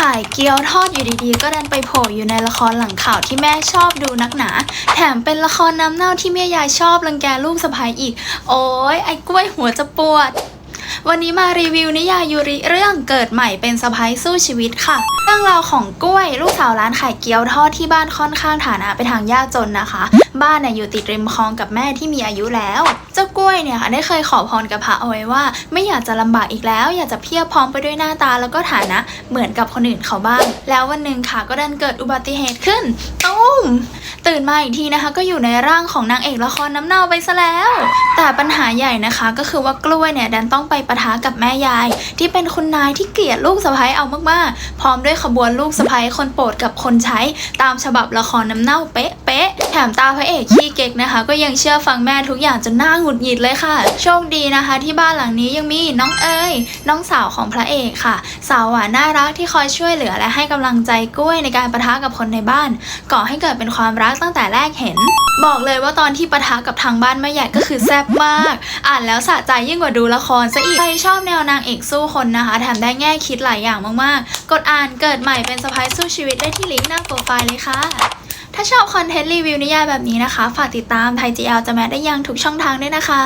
ขายเกี๊ยวทอดอยู่ดีๆ ก็ดันไปโผล่อยู่ในละครหลังข่าวที่แม่ชอบดูนักหนา แถมเป็นละครน้ำเน่าที่แม่ยายชอบรังแกลูกสะใภ้อีก โอ้ยไอ้กล้วยหัวจะปวด วันนี้มารีวิวนิยายยูริเรื่องเกิดใหม่เป็นสะพ้ายสู้ชีวิตค่ะ เรื่องราวของกล้วย ลูกสาวร้านขายเกี๊ยวทอดที่บ้านค่อนข้างฐานะไปทางยากจนนะคะ บ้านเนี่ยอยู่ติดริมคลองกับแม่ที่มีอายุแล้ว เจ้ากล้ วยเนี่ยค่ะได้เคยขอพรกับพระเอาไว้ว่า ไม่อยากจะลำบากอีกแล้ว อยากจะเพียบพร้อมไปด้วยหน้าตาแล้วก็ฐานะเหมือนกับคนอื่นเขาบ้าง แล้ววันหนึ่งค่ะก็ดันเกิดอุบัติเหตุขึ้นตุ้มตื่นมาอีกทีนะคะ ก็อยู่ในร่างของนางเอกละครน้ำเน่าไปซะแล้ว แต่ปัญหาใหญ่นะคะ ก็คือว่ากล้วยเนี่ยดันต้องไปปะทะกับแม่ยาย ที่เป็นคุณนายที่เกลียดลูกสะใภ้เอามากๆ พร้อมด้วยขบวนลูกสะใภ้คนโปรดกับคนใช้ตามฉบับละครน้ำเน่าเป๊ะป๊ะ แถมตาพระเอกขี้เก๊กนะคะ ก็ยังเชื่อฟังแม่ทุกอย่างจนหน้าหงุดหงิดเลยค่ะ โชคดีนะคะ ที่บ้านหลังนี้ยังมีน้องเอ๋ยน้องสาวของพระเอกค่ะ สาวหวานน่ารักที่คอยช่วยเหลือและให้กำลังใจกล้วยในการปะทะกับคนในบ้าน ก่อให้เกิดเป็นความรักตั้งแต่แรกเห็น บอกเลยว่าตอนที่ปะทะกับทางบ้านแม่ใหญ่ก็คือแซ่บมาก อ่านแล้วสะใจยิ่งกว่าดูละครซะอีกใครชอบแนวนางเอกสู้คนนะคะแถมได้แง่คิดหลายอย่างมากๆ กดอ่านเกิดใหม่เป็นสะพายสู้ชีวิตได้ที่ลิงก์หน้าโปรไฟล์เลยค่ะ ถ้าชอบคอนเทนต์รีวิวนิยายแบบนี้นะคะ ฝากติดตามไทยจีเอลจะแมทได้ยังทุกช่องทางด้วยนะคะ